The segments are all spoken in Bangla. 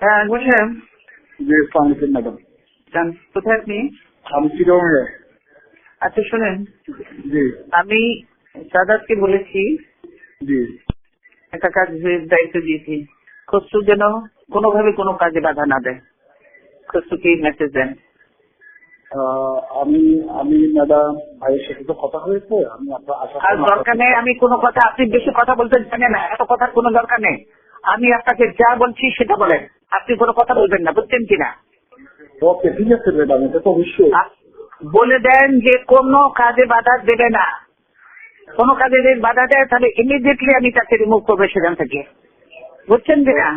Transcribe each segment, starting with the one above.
হ্যাঁ বলছেন জি আসসালামাইকুম ম্যাডাম। যান কোথায় আপনি? আমি চিরঙ্গে আচ্ছা শোনেন। জি। আমি সাদাতকে বলেছি। জি। একটা কাজের দায়িত্ব দিয়েছি। খসরু যেন কোনোভাবে কোনো কাজে বাধা না দেয়। খসরুকে মেসেজ দেন। আমি আমি ম্যাডাম ভাইয়ের সাথে তো কথা হয়েছে। আমি আপনার আর দরকার নেই আমি কোনো কথা আপনি বেশি কথা বলতে জানেন না। এত কথার কোনো দরকার নেই। আমি আপনাকে যা বলছি সেটা বলেন। আপনি কোনো কথা বলবেন না বুঝছেন কিনা? ওকে ঠিক আছে ম্যাডাম এটা তো অবশ্যই। বলে দেন যে কোনো কাজে বাধা দেবে না। কোনো কাজে যদি বাধা দেয় তাহলে ইমিডিয়েটলি আমি তাকে রিমুভ করব সেখান থেকে। বুঝছেন কিনা?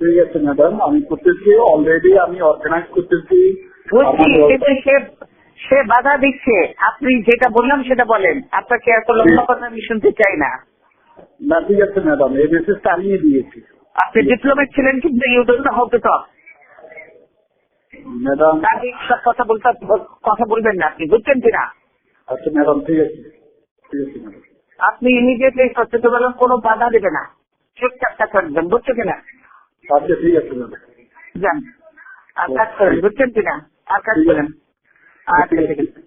ঠিক আছে ম্যাডাম আমি করতেছি অলরেডি আমি অর্গানাইজ করতেছি। সে সে বাধা দিচ্ছে। আপনি যেটা বললাম সেটা বলেন। আপনাকে এত লম্বা কথা আমি শুনতে চাই না। না ঠিক আছে ম্যাডাম এই মেসেজটা আমিই দিয়েছি। আপনি ডিপ্লোমেট ছিলেন কিন্তু you don't know how to talk madam সব কথা বলতে কথা বলবেন না আপনি বুঝছেন কিনা আচ্ছা ম্যাডাম ঠিক আছে ঠিক আছে আপনি ইমিডিয়েটলি সচেতন কোনো বাধা দেবে না। চুপচাপ কাজ করবেন বুঝছ কিনা আচ্ছা ঠিক আছে ম্যাডাম। যান। আর কাজ করেন বুঝছেন কিনা আর কাজ করেন। আচ্ছা ঠিক আছে।